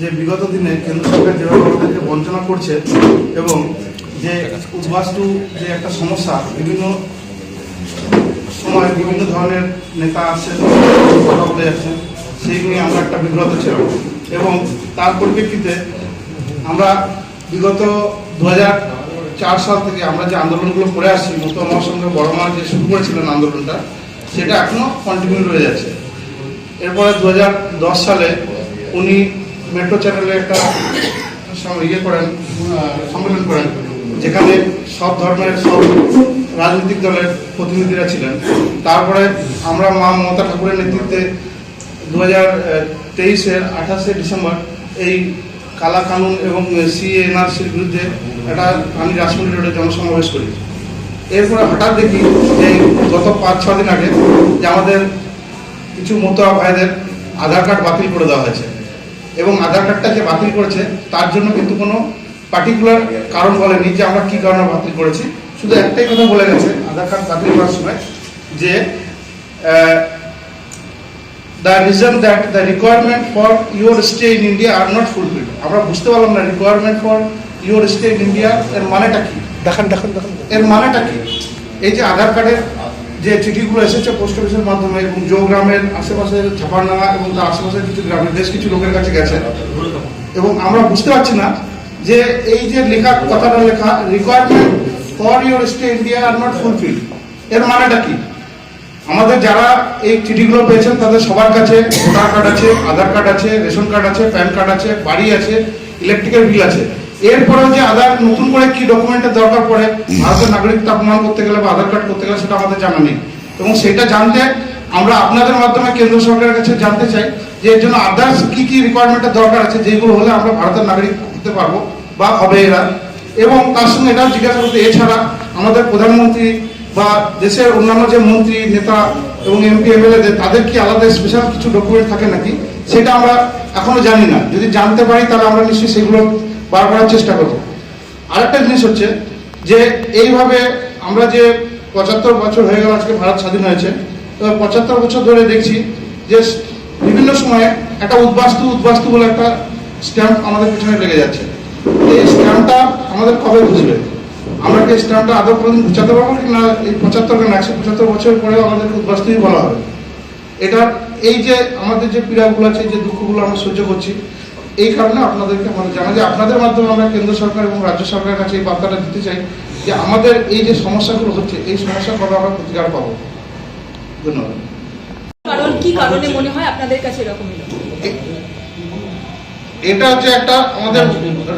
যে বিগত দিনে কেন্দ্র সরকার যেভাবে আমাদেরকে বঞ্চনা করছে এবং যে উদ্বাস্তু যে একটা সমস্যা, বিভিন্ন সময় বিভিন্ন ধরনের নেতা আসছেন কথা সেই নিয়ে আমরা একটা বিব্রত ছিলাম। এবং তার পরিপ্রেক্ষিতে আমরা বিগত দু চার সাল থেকে আমরা যে আন্দোলনগুলো করে আসছি মতো আমার সঙ্গে বড় মা যে শুরু করেছিলেন আন্দোলনটা, সেটা এখনও কন্টিনিউ রয়ে যাচ্ছে। এরপরে দু সালে উনি মেট্রো চ্যানেলে একটা ইয়ে করেন সম্মেলন করেন, যেখানে সব ধর্মের, সব রাজনৈতিক দলের প্রতিনিধিরা ছিলেন। তারপরে আমরা মা মমতা ঠাকুরের নেতৃত্বে দু হাজার তেইশের আঠাশে ডিসেম্বর এই কালা কানুন এবং সিএনআরসির বিরুদ্ধে একটা আমি রাজমন্ডি রোডে জনসমাবেশ করি। এরপরে হঠাৎ দেখি যে গত পাঁচ ছ দিন আগে যে আমাদের কিছু মতুয়া ভাইদের আধার কার্ড বাতিল করে দেওয়া হয়েছে। এবং আধার কার্ডটা যে বাতিল করেছে তার জন্য কিন্তু কোনো পার্টিকুলার কারণ বলেনি যে আমরা কী কারণে বাতিল করেছি। শুধু একটাই কথা বলে গেছে আধার কার্ড বাতিল করার সময় যে the reason that the requirement for your stay in India are not fulfilled আমরা বুঝতে পারলাম না requirement for your stay in India এর মানেটা কি? দেখান দেখান দেখান। এর মানেটা কি? এই যে আধার কার্ডের যে চিঠিগুলো এসেছে পোস্ট অফিসের মাধ্যমে এবং জো গ্রামের আশেপাশের ছাপারনামা এবং তার আশেপাশের কিছু গ্রামের, বেশ কিছু লোকের কাছে গেছে। এবং আমরা বুঝতে পারছি না যে এই যে লেখা, কথাটা লেখা requirement for your stay India are not fulfill এর মানেটা কি? আমাদের যারা এই চিঠিগুলো পেয়েছেন, তাদের সবার কাছে ভোটার কার্ড আছে, আধার কার্ড আছে, রেশন কার্ড আছে, প্যান কার্ড আছে, বাড়ি আছে ইলেকট্রিকের বিল আছে। এরপরেও যে আধার নতুন করে কি ডকুমেন্টের দরকার পড়ে ভারতের নাগরিকত্ব প্রমাণ করতে গেলে বা আধার কার্ড করতে গেলে সেটা আমাদের জানা নেই। এবং সেটা জানতে আমরা আপনাদের মাধ্যমে কেন্দ্র সরকারের কাছে জানতে চাই যে এর জন্য আদার্স কি কি রিকোয়ারমেন্টের দরকার আছে যেগুলো হলে আমরা ভারতের নাগরিক হতে পারব বা হবে এরা। এবং তার সঙ্গে এটাও জিজ্ঞাসা করতে এছাড়া আমাদের প্রধানমন্ত্রী বা দেশের অন্যান্য যে মন্ত্রী নেতা এবং এমপি এমএলএদের তাদের কি আলাদা স্পেশাল কিছু ডকুমেন্ট থাকে নাকি? সেটা আমরা এখনও জানি না। যদি জানতে পারি তাহলে আমরা নিশ্চয়ই সেগুলো বার করার চেষ্টা করব। আরেকটা জিনিস হচ্ছে যে এইভাবে আমরা যে পঁচাত্তর বছর হয়ে গেল আজকে ভারত স্বাধীন হয়েছে, তো পঁচাত্তর বছর ধরে দেখছি যে বিভিন্ন সময়ে একটা উদ্বাস্তু উদ্বাস্তু বলে একটা স্ট্যাম্প আমাদের পিছনে লেগে যাচ্ছে। এই স্ট্যাম্পটা আমাদের কবে বুঝবে আমরা কি স্ট্যাম্পটা আদৌ কোনোদিন বুঝাতে পারব কি না? এই পঁচাত্তর কেন একশো পঁচাত্তর বছর পরেও আমাদেরকে উদ্বাস্তুই বলা হবে। এটা এই যে আমাদের যে পীড়াগুলো আছে যে দুঃখগুলো আমরা সহ্য করছি এই কারণে আপনাদেরকে আমাদের জানা যে আপনাদের মাধ্যমে আমরা কেন্দ্র সরকার এবং রাজ্য সরকারের কাছে এই বার্তাটা দিতে চাই যে আমাদের এই যে সমস্যাগুলো হচ্ছে এই সমস্যা কবে আমরা প্রতিকার পাবো? ধন্যবাদ। কারণ কি কারণে মনে হয় আপনাদের কাছে এরকম এটা হচ্ছে একটা আমাদের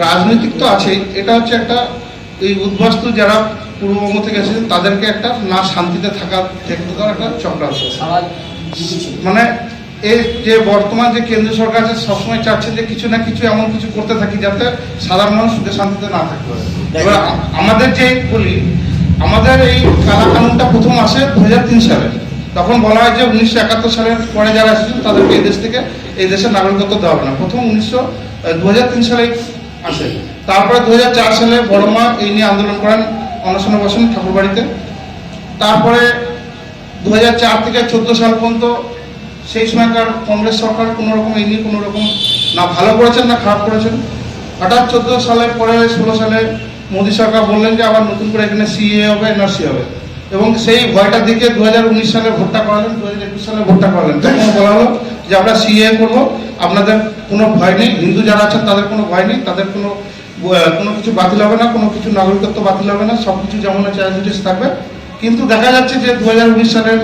রাজনৈতিক তো আছেই এটা হচ্ছে একটা এই উদ্বাস্তু যারা পূর্ববঙ্গ থেকে এসেছেন তাদেরকে একটা না শান্তিতে থাকা দেওয়ার একটা চক্রান্ত। মানে এই যে বর্তমান যে কেন্দ্র সরকার আছে সবসময় চাচ্ছে যে কিছু না কিছু এমন কিছু করতে থাকি যাতে সাধারণ মানুষ সুখে শান্তিতে না থাকতে পারে। এবার আমাদের যে বলি আমাদের এই কালা কানুনটা প্রথম আসে দু হাজার তিন সালে। তখন বলা হয় যে উনিশশো একাত্তর সালের পরে যারা এসেছেন তাদেরকে এই দেশ থেকে এই দেশের নাগরিকত্ব দেওয়া হবে না। প্রথম উনিশশো দু সালে আসে। তারপরে দু হাজার চার সালে বড়মা এই নিয়ে আন্দোলন করেন অনশনে বসেন ঠাকুরবাড়িতে। তারপরে দু হাজার চার থেকে চোদ্দ সাল পর্যন্ত সেই সময়কার কংগ্রেস সরকার কোনো রকম এই নিয়ে কোনো রকম না ভালো করেছেন, না খারাপ করেছেন। হঠাৎ চোদ্দ সালের পরে, ষোলো সালে মোদী সরকার বললেন যে আবার নতুন করে এখানে সিএ হবে এনআরসি হবে। এবং সেই ভয়টা দিকে দুহাজার উনিশ সালে ভোটটা করালেন দু হাজার একুশ সালে ভোটটা করালেন। তখন বলা হলো যে আমরা সিএ করব। আপনাদের কোনো ভয় নেই, হিন্দু যারা আছেন তাদের কোনো ভয় নেই, তাদের কোনো কোনো কিছু বাতিল হবে না, কোনো কিছু নাগরিকত্ব বাতিল হবে না সব কিছু যেমন আছে থাকবে। কিন্তু দেখা যাচ্ছে যে দু হাজার উনিশ সালের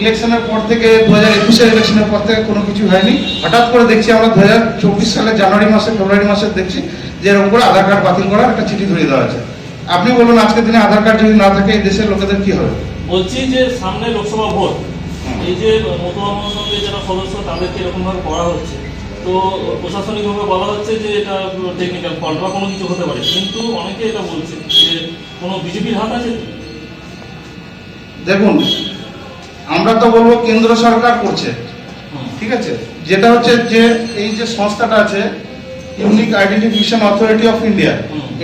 ইলেকশনের পর থেকে দু হাজার একুশের ইলেকশনের পর থেকে কোনো কিছু হয়নি। হঠাৎ করে দেখছি আমরা দু হাজার চব্বিশ সালের জানুয়ারি মাসে ফেব্রুয়ারি মাসে দেখছি যে এরকম করে আধার কার্ড বাতিল করার একটা চিঠি ধরিয়ে দেওয়া আছে আপনি বলুন আজকের দিনে আধার কার্ড যদি না থাকে এই দেশের লোকেদের কি হবে? বলছি যে সামনে লোকসভা ভোট এই যে মতুয়া মহাসংঘে যারা সদস্য তাদেরকে এরকম ভাবে করা হচ্ছে। তো প্রশাসনিকভাবে বলা হচ্ছে যে এটা টেকনিক্যাল ফল্ট বা কোনো কিছু হতে পারে। কিন্তু অনেকে এটা বলছে যে কোনো বিজেপির হাত আছে? দেখুন আমরা তো বলব কেন্দ্র সরকার করছে। ঠিক আছে? যেটা হচ্ছে যে এই যে সংস্থাটা আছে unique identification authority of India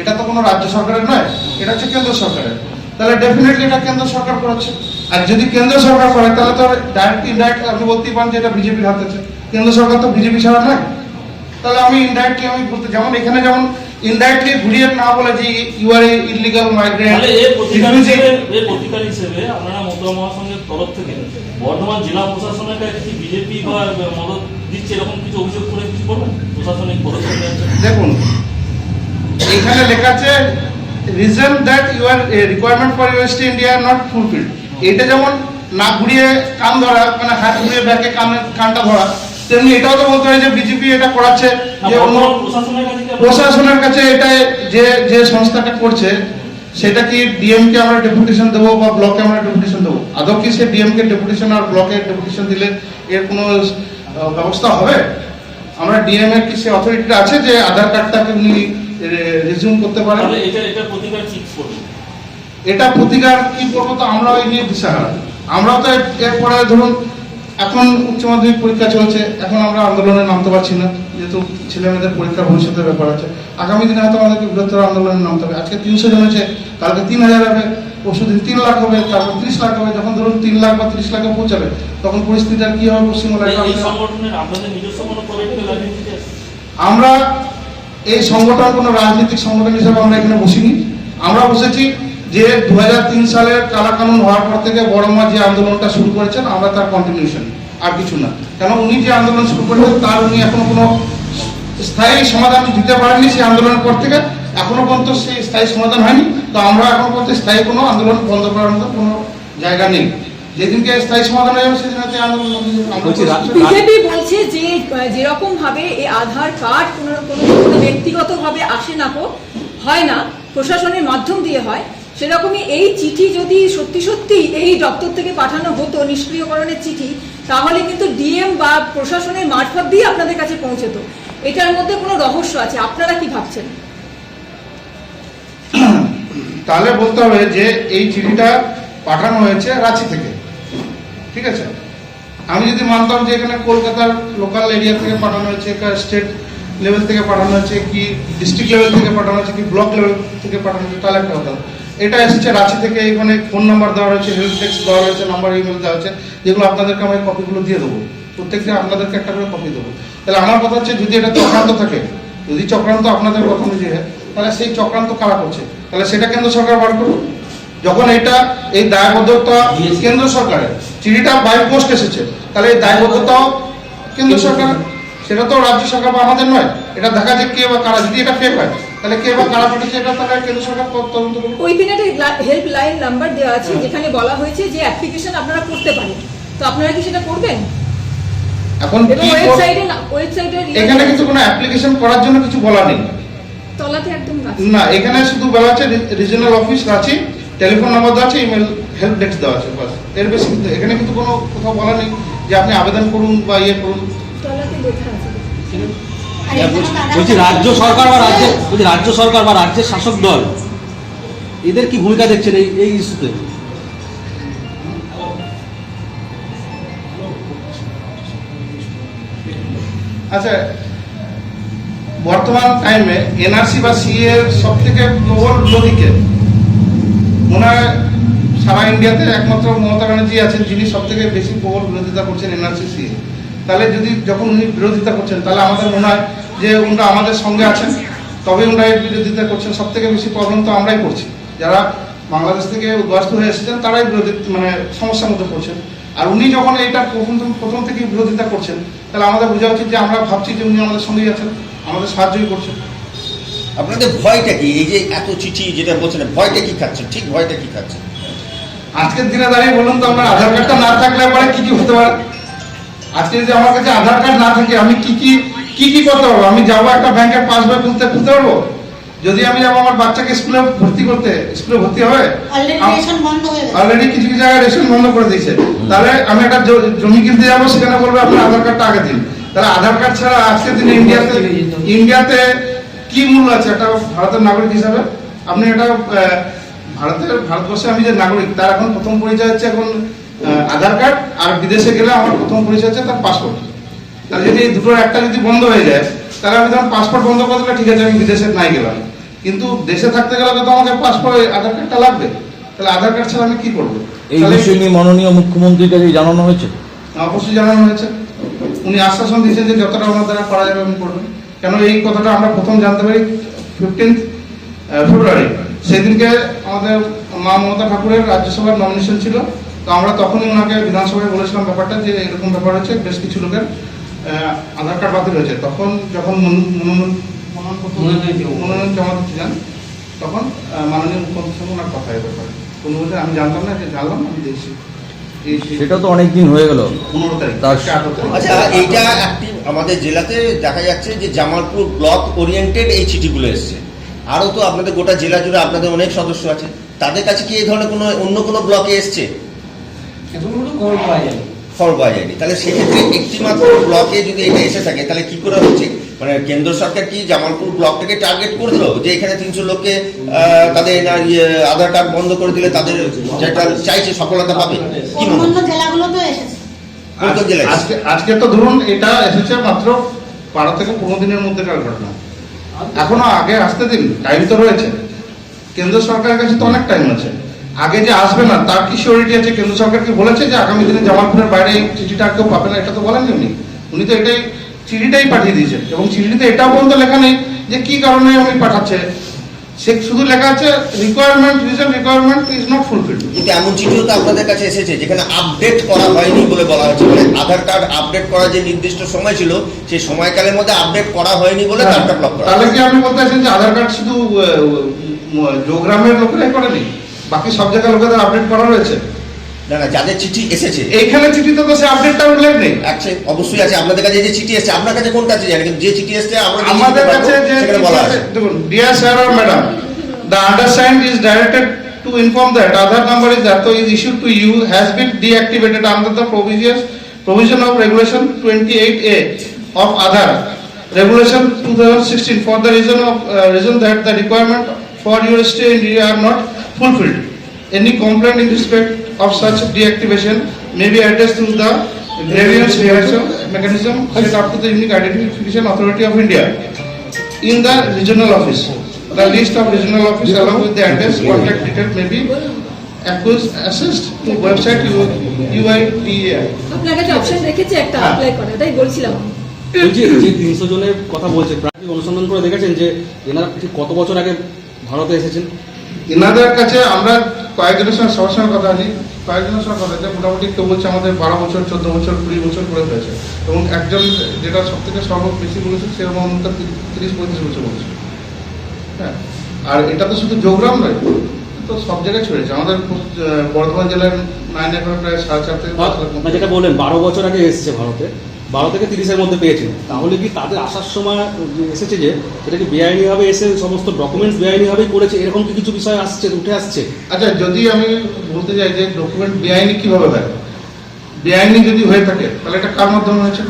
এটা তো কোনো রাজ্য সরকারের নয় এটা হচ্ছে কেন্দ্র সরকারের। তাহলে ডেফিনেটলি এটা কেন্দ্র সরকার করাচ্ছে আর যদি কেন্দ্র সরকার করে তাহলে তো ডাইরেক্ট ইনডাইরেক্ট আপনি বলতেই পারেন যে এটা বিজেপির হাতে আছে। কেন্দ্র সরকার তো বিজেপি ছাড়া নয়। তাহলে আমি ইনডাইরেক্টলি আমি বলতে যেমন এখানে যেমন ইনডাইরেক্টলি ঘুরিয়ে না বলে যে ইউ আর ইলিগাল মাইগ্রেন্ট এর প্রতিকার হিসেবে এর প্রতিকার হিসেবে আপনারা মতুয়া মহাসংঘের তরফ থেকে বর্ধমান জেলা প্রশাসনের কাছে কি বিজেপি বা মদত দিচ্ছে এরকম কিছু অভিযোগ করে কিছু করবেন প্রশাসনিক পদক্ষেপ দেখুন এখানে লেখা আছে reason that your requirement for your stay India not fulfilled এটা যেমন না ঘুরিয়ে কান ধরা মানে হাত ঘুরিয়ে ব্যাকে কান কানটা ধরা তেমনি এটাও তো বলতে হয় যে বিজেপি এটা করাচ্ছে যে অন্য প্রশাসনের কাছে এটা যে যে সংস্থাটা করছে সেটা কি ডিএম কে আমরা ডেপুটেশন দেবো বা ব্লকে আমরা ডেপুটেশন দেবো? আদৌ কি সে ডিএম কে ডেপুটেশন আর ব্লকে ডেপুটেশন দিলে এর কোনো ব্যবস্থা হবে? আমরা ডিএম এর কি সে অথরিটিটা আছে যে আধার কার্ডটাকে উনি রিজিউম করতে পারেন? এটা এটা প্রতিকার কি করবেন এটা প্রতিকার কি করব তো আমরা ওই নিয়ে দিশাহারা। আমরা তো এর- এরপরে ধরুন এখন উচ্চ মাধ্যমিক পরীক্ষা চলছে এখন আমরা আন্দোলনে নামতে পারছি না যেহেতু ছেলে মেয়েদের পরীক্ষার ভবিষ্যতের ব্যাপার আছে। আগামী দিনে হয়তো আমাদেরকে বৃহত্তর আন্দোলনে নামতে হবে। আজকে তিনশো জন হয়েছে কালকে তিন হাজার হবে পরশু দিন তিন লাখ হবে তারপর ত্রিশ লাখ হবে যখন ধরুন তিন লাখ বা ত্রিশ লাখে পৌঁছাবে তখন পরিস্থিতি আর কি হবে পশ্চিমবঙ্গে এই- এই সংগঠনের আপনাদের নিজস্ব কোনো পলিটিক্যাল আইডেন্টিটি আছে? আমরা এই সংগঠন কোনো রাজনৈতিক সংগঠন হিসেবে আমরা এখানে বসিনি। আমরা বসেছি যে দু সালের কালা কানুন হওয়ার পর থেকে বড়মা যে আন্দোলনটা শুরু করেছেন আমরা তার কন্টিনিউশন আর কিছু না। কেন উনি যে আন্দোলন শুরু করেছেন তার উনি এখনও কোনো স্থায়ী সমাধান দিতে পারেননি সেই আন্দোলনের পর থেকে। এখনও পর্যন্ত সেই স্থায়ী সমাধান হয়নি। তো আমরা এখনও পর্যন্ত স্থায়ী কোনো আন্দোলন বন্ধ করার মতো কোনো জায়গা নেই। যেদিনকে স্থায়ী সমাধান হয়ে যাবে সেদিন আন্দোলন বন্ধ হয়ে যাবে। আমরা বলছি, রা- প্রস্তুত- বিজেপি বলছে যে যেরকম ভাবে এই আধার কার্ড কোনো কোনো কোনো ব্যক্তিগতভাবে আসে না কো হয় না প্রশাসনের মাধ্যম দিয়ে হয় সেরকমই এই চিঠি যদি সত্যি সত্যি এই দপ্তর থেকে পাঠানো হতো নিষ্ক্রিয়করণের চিঠি তাহলে কিন্তু ডিএম বা প্রশাসনের মারফত দিয়ে আপনাদের কাছে পৌঁছতো। এটার মধ্যে কোনো রহস্য আছে আপনারা কি ভাবছেন? তাহলে বলতে হবে যে এই চিঠিটা পাঠানো হয়েছে রাঁচি থেকে। ঠিক আছে? আমি যদি মানতাম যে এখানে কলকাতার লোকাল এরিয়া থেকে পাঠানো হয়েছে স্টেট লেভেল থেকে পাঠানো হয়েছে, কি ডিস্ট্রিক্ট লেভেল থেকে পাঠানো হয়েছে, কি ব্লক লেভেল থেকে পাঠানো হয়েছে, তাহলে একটা কথা। এটা এসেছে রাঁচি থেকে, এখানে ফোন নাম্বার দেওয়া হয়েছে হেল্প ডেস্ক দেওয়া হয়েছে নাম্বার ইমেল দেওয়া হয়েছে, যেগুলো আপনাদেরকে আমি কপিগুলো দিয়ে দেবো। প্রত্যেকদিন আপনাদেরকে একটা করে কপি দেবো। তাহলে আমার কথা হচ্ছে, যদি এটা চক্রান্ত থাকে, যদি চক্রান্ত আপনাদের কথা অনুযায়ী তাহলে সেই চক্রান্ত কারা করছে? তাহলে সেটা কেন্দ্র সরকার বার করুন যখন এটা এই দায়বদ্ধতা কেন্দ্র সরকারের চিঠিটা বাই পোস্ট এসেছে তাহলে এই দায়বদ্ধতাও কেন্দ্র সরকার সেটা তো রাজ্য সরকার বা আমাদের নয় এটা দেখা যায় কে বা কারা যদি এটা ফেক হয় তাহলে কে বা কারা পাঠিয়েছে এটা তাহলে কেন্দ্র সরকার তদন্ত করবে ওইখানে একটা হেল্প লাইন নাম্বার দেওয়া আছে যেখানে বলা হয়েছে যে অ্যাপ্লিকেশন আপনারা করতে পারেন। তো আপনারা কি সেটা করবেন? এখন ওয়েবসাইটে ওয়েবসাইটে এখানে কিন্তু কোনো অ্যাপ্লিকেশন করার জন্য কিছু বলা নেই। তলাতে একদম না এখানে শুধু বলা আছে রিজনাল অফিস আছে টেলিফোন নাম্বার দেওয়া আছে ইমেল হেল্প ডেস্ক দেওয়া আছে বাস। এর বেশি কিন্তু এখানে কিন্তু কোনো কোথাও বলা নেই যে আপনি আবেদন করুন বা ইয়ে করুন। তলাতে লেখা আছে। হ্যাঁ, বলছি- বলছি রাজ্য সরকার বা রাজ্যের বলছি রাজ্য সরকার বা রাজ্যের শাসক দল এদের কি ভূমিকা দেখছেন এই এই ইস্যুতে? আচ্ছা বর্তমান টাইমে এনআরসি বা সিএ সব থেকে প্রবল বিরোধীকে ওনার সারা ইন্ডিয়াতে একমাত্র মমতা ব্যানার্জি আছেন, যিনি সব থেকে বেশি প্রবল বিরোধিতা করছেন এনআরসি সিএ তাহলে যদি যখন উনি বিরোধিতা করছেন, তাহলে আমাদের মনে হয় যে ওনারা আমাদের সঙ্গে আছেন, তবে উনরা এর বিরোধিতা করছেন সব থেকে বেশি প্রবলেম তো আমরাই করছি। যারা বাংলাদেশ থেকে উদ্বাস্ত হয়ে এসেছেন, তারাই বিরোধী মানে সমস্যার মধ্যে পড়ছেন। আর উনি যখন এটা প্রথম প্রথম থেকে বিরোধিতা করছেন, তাহলে আমাদের বোঝা উচিত যে আমরা ভাবছি যে উনি আমাদের সঙ্গেই আছেন। আমাদের সাহায্যই করছে। আপনাদের ভয়টা কি? এই যে এত চিঠি যেটা বলছেন ভয়টা কি খাচ্ছে ঠিক ভয়টা কি খাচ্ছে আজকের দিনে দাঁড়িয়ে বলুন তো আমার আধার কার্ডটা না থাকলে পরে কি কি হতে পারে? আজকে যদি আমার কাছে আধার কার্ড না থাকে আমি কি কি কি কি করতে পারব? আমি যাব একটা ব্যাংকের পাসবই খুলতে খুলতে পারব? যদি আমি যাব আমার বাচ্চাকে স্কুলে ভর্তি করতে স্কুলে ভর্তি হবে হয়ে অলরেডি কিছু কিছু জায়গায় রেশন বন্ধ করে দিয়েছে। তাহলে আমি একটা জমি কিনতে যাব সেখানে বলবে আপনার আধার কার্ডটা আগে দিন। তাহলে আধার কার্ড ছাড়া আজকের দিনে ইন্ডিয়াতে ইন্ডিয়াতে কি মূল্য আছে? একটা ভারতের নাগরিক হিসাবে? আপনি এটা ভারতের ভারতবর্ষে আমি যে নাগরিক তার এখন প্রথম পরিচয় হচ্ছে এখন আধার কার্ড আর বিদেশে গেলে আমার প্রথম পরিচয় হচ্ছে তার পাসপোর্ট। তাহলে যদি এই দুটোর একটা যদি বন্ধ হয়ে যায় তাহলে আমি তখন পাসপোর্ট বন্ধ করে দিলে ঠিক আছে আমি বিদেশে নাই গেলাম। কিন্তু দেশে থাকতে গেলে তো আমাকে পাসপোর্ট আধার কার্ডটা লাগবে। তাহলে আধার কার্ড ছাড়া আমি কি করব? এই বিষয় নিয়ে মাননীয় মুখ্যমন্ত্রীর কাছে জানানো হয়েছে? অবশ্যই জানানো হয়েছে। উনি আশ্বাসন দিয়েছেন যে যতটা ওনার দ্বারা করা যাবে আমি করবেন। কেন এই কথাটা আমরা প্রথম জানতে পারি ফিফটিন্থ ফেব্রুয়ারি। সেদিনকে আমাদের মা মমতা ঠাকুরের রাজ্যসভার নমিনেশন ছিল। তো আমরা তখনই ওনাকে বিধানসভায় বলেছিলাম ব্যাপারটা যে এরকম ব্যাপার হচ্ছে বেশ কিছু লোকের আধার কার্ড বাতিল হয়েছে। তখন যখন মন- মনোনয়ন জমা দিতে যান তখন মাননীয় মুখ্যমন্ত্রীর সঙ্গে ওনার কথা এই ব্যাপারে। কোনো আমি জানতাম না যে জানলাম আমি এই সেটা তো অনেক দিন হয়ে গেল। তার- আজকে আঠারো তারিখ। আচ্ছা এইটা একটি আমাদের জেলাতে দেখা যাচ্ছে যে জামালপুর ব্লক ওরিয়েন্টেড এই চিঠিগুলো এসছে। আরও তো আপনাদের গোটা জেলা জুড়ে আপনাদের অনেক সদস্য আছে। তাদের কাছে কি এই ধরনের কোনো অন্য কোনো ব্লকে এসছে? খবর পাওয়া যায়নি। তাহলে সেক্ষেত্রে একটি মাত্র ব্লকে যদি এটা এসে থাকে তাহলে কি করা হচ্ছে মানে কেন্দ্র সরকার কি জামালপুর ব্লকটাকে টার্গেট করে দিল? যে এখানে তিনশো লোককে তাদের ইয়ে, আধার কার্ড বন্ধ করে দিলে তাদের যেটা চাইছে সফলতা পাবে? কি মনে হয়? আজকে তো ধরুন এটা এসেছে মাত্র বারো থেকে পনেরো দিনের মধ্যেকার ঘটনা এখনও আগে আসতে দিন টাইম তো রয়েছে। কেন্দ্র সরকারের কাছে তো অনেক টাইম আছে। আগে যে আসবে না তার কি সিওরিটি আছে? কেন্দ্র সরকার কি বলেছে যে আগামী দিনে জামালপুরের বাইরে এই চিঠিটা কেউ পাবে না এটা তো বলেননি উনি। উনি তো এটাই চিঠিটাই পাঠিয়ে দিয়েছেন। এবং চিঠিতে এটাও পর্যন্ত লেখা নেই যে কি কারণে উনি পাঠাচ্ছে। সে শুধু লেখা আছে requirement reason requirement is not fulfilled কিন্তু এমন চিঠিও তো আপনাদের কাছে এসেছে যেখানে আপডেট করা হয়নি বলে বলা হয়েছে। মানে আধার কার্ড আপডেট করার যে নির্দিষ্ট সময় ছিল সেই সময়কালের মধ্যে আপডেট করা হয়নি বলে কার্ডটা ব্লক করা তাহলে কি আপনি বলতে চাইছেন যে আধার কার্ড শুধু উম, লোকেরাই করেনি? বাকি সব জায়গায় লোকেদের আপডেট করা রয়েছে। না না যাদের চিঠি এসেছে। এইখানে চিঠি তো সে আপডেট টা উল্লেখ নেই। আছে অবশ্যই আছে। আপনাদের কাছে যে চিঠি এসেছে আপনার কাছে কোনটা আছে যে চিঠি এসেছে আমরা আমাদের কাছে যে বলা আছে দেখুন dear sir R madam the understand is directed to inform that Aadhaar number is that is issue to you has been deactivated under the previous provision of regulation 28 A of Aadhaar regulation 2016 for the reason of reason that the requirement for your stay in you are not fulfilled. Any complaint in respect of such deactivation may be addressed through the grievance reaction mechanism set up to the Unique Identification Authority of India in the regional office. The list of regional office along with the address, contact detail may be accused, assessed to website UIDAI. আপনার কাছে option রেখেছে একটা হ্যাঁ। Apply করা তাই বলছিলাম বলছি যে তিনশো জনের কথা বলছে প্রাকৃতিক অনুসন্ধান করে দেখেছেন যে এনারা ঠিক কত বছর আগে ভারতে এসেছেন এনাদের কাছে আমরা কয়েকজনের সঙ্গে সবার সঙ্গে কথা আছি। কয়েকজনের সঙ্গে কথা হচ্ছে, মোটামুটি কেউ বলছে আমাদের বারো বছর, চোদ্দ বছর, কুড়ি বছর করে হয়েছে। এবং একজন যেটা সব থেকে সর্ব বেশি বলেছে সেরকম অন্তত তিরিশ পঁয়ত্রিশ বছর বলেছে হ্যাঁ? আর এটা তো শুধু যোগগ্রাম নয় তো সব জায়গায় ছড়িয়েছে আমাদের বর্ধমান জেলার নাইন একর প্রায় সাড়ে চার থেকে না যেটা বললেন, বারো বছর আগে এসেছে ভারতে। বারো থেকে তিরিশের মধ্যে পেয়েছেন তাহলে কি তাদের আসার সময় এসেছে যে সেটা কি বেআইনিভাবে এসে সমস্ত ডকুমেন্টস বেআইনিভাবেই করেছে? এরকম কি কিছু বিষয় আসছে, উঠে আসছে? আচ্ছা যদি আমি বলতে চাই যে ডকুমেন্ট বেআইনি কীভাবে হয়? বেআইনি যদি হয়ে থাকে, তাহলে এটা কার মাধ্যমে হয়েছে?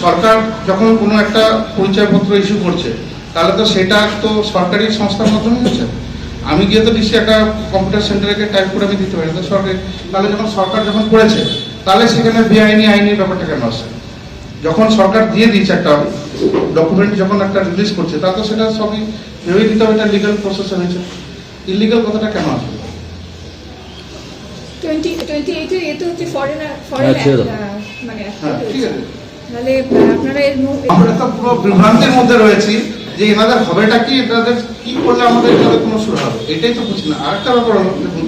সরকার যখন কোনো একটা পরিচয়পত্র ইস্যু করছে, তাহলে তো সেটা তো সরকারি সংস্থার মাধ্যমে হচ্ছে। আমি গিয়ে তো নিশ্চয়ই একটা কম্পিউটার সেন্টারে টাইপ করে আমি দিতে পারি। তো সরকারি তাহলে যখন সরকার যখন করেছে তাহলে সেখানে বেআইনি আইনি ব্যাপারটা কেন আসছে যখন সরকার দিয়ে দিয়েছে একটা ডকুমেন্ট যখন একটা রিলিজ করছে তা তো সেটা সবই ভেবে দিতে হবে এটা লিগাল প্রসেসে হয়েছে। ইলিগাল কথাটা কেন আসবে টোয়েন্টি টোয়েন্টি এইটের এ তো হচ্ছে ফরেনার মানে ঠিক আছে। তাহলে আপনারা এর আমরা তো পুরো বিভ্রান্তির মধ্যে রয়েছি যে এনাদের হবেটা কি এনাদের কি করলে আমাদের কোনো সুর হবে? এটাই তো বুঝি না আরেকটা ব্যাপার হলো দেখুন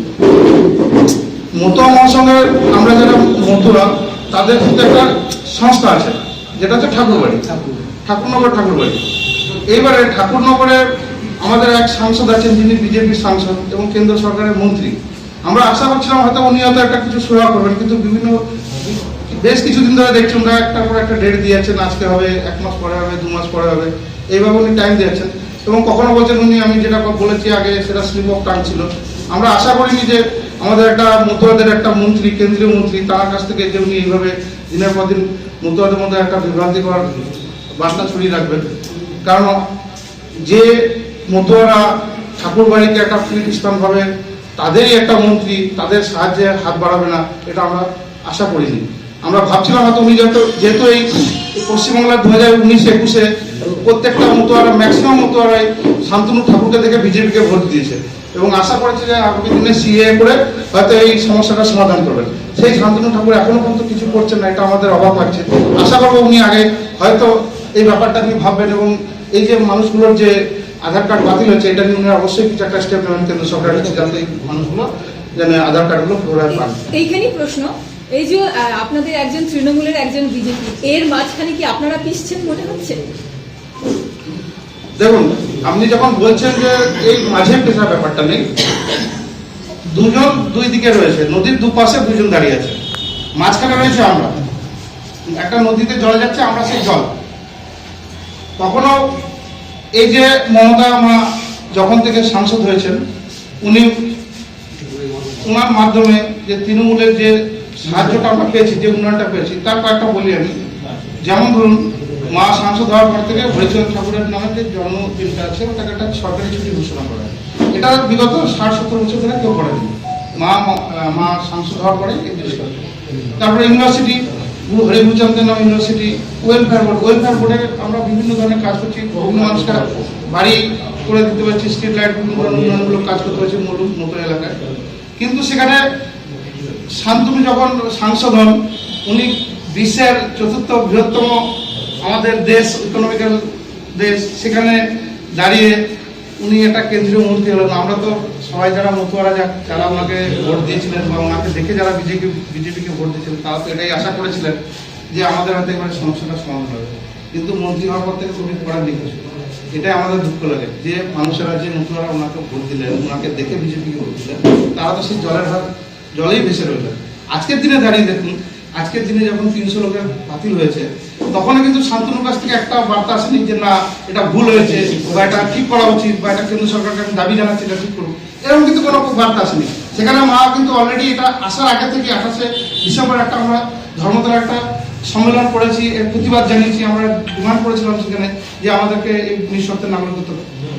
মতুয়া মহাসংঘের আমরা যারা মতুয়া তাদের কিন্তু একটা সংস্থা আছে, যেটা হচ্ছে ঠাকুরবাড়ি। ঠাকুরনগর ঠাকুরবাড়ি। এইবারে ঠাকুরনগরে আমাদের এক সাংসদ আছেন যিনি বিজেপির সাংসদ এবং কেন্দ্র সরকারের মন্ত্রী। আমরা আশা করছিলাম হয়তো উনি হয়তো একটা কিছু সেবা করবেন, কিন্তু বিভিন্ন বেশ কিছুদিন ধরে দেখছি ওরা একটা পর একটা ডেট দিয়েছেন, আজকে হবে, এক মাস পরে হবে, দু মাস পরে হবে। এইভাবে উনি টাইম দিয়েছেন। এবং কখনো বলছেন উনি, আমি যেটা বলেছি আগে, সেটা স্লিপ অফ টাং ছিল। আমরা আশা করিনি যে আমাদের একটা মতুয়াদের একটা মন্ত্রী, কেন্দ্রীয় মন্ত্রী, তার কাছ থেকে যে উনি এইভাবে দিনের পর দিন মতুয়াদের মধ্যে একটা বিভ্রান্তিকর বার্তা ছড়িয়ে রাখবেন। কারণ যে মতুয়ারা ঠাকুর বাড়িতে একটা পাবে, তাদেরই একটা মন্ত্রী, তাদের সাহায্যে হাত বাড়াবে না, এটা আমরা আশা করিনি। আমরা ভাবছিলাম হয়তো উনি যেহেতু যেহেতু এই পশ্চিমবাংলার দু হাজার উনিশ একুশে প্রত্যেকটা মতুয়ারা ম্যাক্সিমাম মতুয়ারাই শান্তনু ঠাকুরকে দেখে বিজেপিকে ভোট দিয়েছে। এবং আশা করেছে যে আগামী দিনে সিএ করে হয়তো এই সমস্যাটা সমাধান করবেন। সেই শান্তনু ঠাকুর এখনও পর্যন্ত কিছু করছেন না, এটা আমাদের অবাক লাগছে। আশা করব উনি আগে হয়তো এই ব্যাপারটা নিয়ে ভাববেন এবং এই যে মানুষগুলোর যে আধার কার্ড বাতিল হয়েছে, এটা নিয়ে উনি অবশ্যই কিছু একটা স্টেপ নেবেন। কেন্দ্র সরকারের কাছে যাতে এই মানুষগুলো যেন আধার কার্ডগুলো পুনরায় পান। এইখানেই প্রশ্ন, এই যে আপনাদের একজন তৃণমূলের একজন বিজেপি, এর মাঝখানে কি আপনারা পিসছেন মনে হচ্ছে? দেখুন, আপনি যখন বলছেন যে এই মাঝে পেশা ব্যাপারটা নেই, দুজন দুই দিকে রয়েছে, নদীর দুপাশে দুজন দাঁড়িয়ে আছে। মাঝখানে রয়েছে আমরা। একটা নদীতে জল যাচ্ছে, আমরা সেই জল। তখনও এই যে মমতা মা যখন থেকে সাংসদ হয়েছেন, উনি ওনার মাধ্যমে যে তৃণমূলের যে সাহায্যটা আমরা পেয়েছি, যে উন্নয়নটা পেয়েছি, তার কয়েকটা বলি আমি। যেমন ধরুন মা সাংসদ হওয়ার পর থেকে হরিচন্দ্র ঠাকুরের নামে যে জন্মদিনটা আছে ওটাকে একটা সরকারি ছুটি ঘোষণা করা এটা বিগত ষাট সত্তর বছর ধরে কেউ করেনি। মা মা সাংসদ হওয়ার পরে তারপরে ইউনিভার্সিটি, হরিভূচন্দ্রের নাম ইউনিভার্সিটি, ওয়েলফেয়ার বোর্ড। ওয়েলফেয়ার বোর্ডে আমরা বিভিন্ন ধরনের কাজ করছি। বিভিন্ন মানুষকে বাড়ি করে দিতে পারছি, স্ট্রিট লাইট উন্নয়নমূলক কাজ করতে পারছি নতুন এলাকায়। কিন্তু সেখানে শান্তনু যখন সাংসদ হন, উনি বিশ্বের চতুর্থ বৃহত্তম আমাদের দেশ ইকোনমিক্যাল দেশ, সেখানে দাঁড়িয়ে উনি একটা কেন্দ্রীয় মন্ত্রী হলেন। আমরা তো সবাই যারা মতুয়ারা যারা ওনাকে ভোট দিয়েছিলেন বা ওনাকে দেখে যারা বিজেপি, বিজেপিকে ভোট দিয়েছিলেন, তারা তো এটাই আশা করেছিলেন যে আমাদের হাতে এবারে সমস্যাটা সমাধান হবে। কিন্তু মন্ত্রী হওয়ার পর থেকে উনি করার দেখেছে এটাই আমাদের দুঃখ লাগে যে মানুষেরা যে নতুনরা ওনাকে ভোট দিলেন, ওনাকে দেখে বিজেপিকে ভোট দিলেন, তারা তো সেই জলের হাত জলেই ভেসে রইলেন। আজকের দিনে দাঁড়িয়ে দেখুন আজকের দিনে যখন তিনশো লোকের বাতিল হয়েছে তখন কিন্তু শান্তনুর কাছ থেকে একটা বার্তা আসেনি যে না, এটা ভুল হয়েছে বা এটা ঠিক করা উচিত বা এটা কেন্দ্র সরকারকে আমি দাবি জানাচ্ছি এটা ঠিক করুন এরকম কিন্তু কোনো বার্তা আসেনি। সেখানে মা কিন্তু অলরেডি এটা আসার আগে থেকে আঠাশে ডিসেম্বর একটা আমরা ধর্মতলা একটা সম্মেলন করেছি, এর প্রতিবাদ জানিয়েছি, আমরা ডিমান্ড করেছিলাম সেখানে যে আমাদেরকে এই নিঃশর্তের নাগরিকত্ব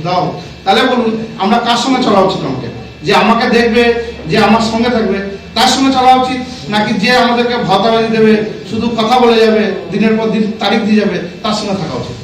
দাও। তাহলে বলুন, আমরা কার সঙ্গে চলা উচিত আমাকে? যে আমাকে দেখবে, যে আমার সঙ্গে থাকবে তার সঙ্গে চলা উচিত, নাকি যে আমাদেরকে ভাতা দেবে, শুধু কথা বলে যাবে, দিনের পর দিন তারিখ দিয়ে যাবে, তার সঙ্গে থাকা উচিত?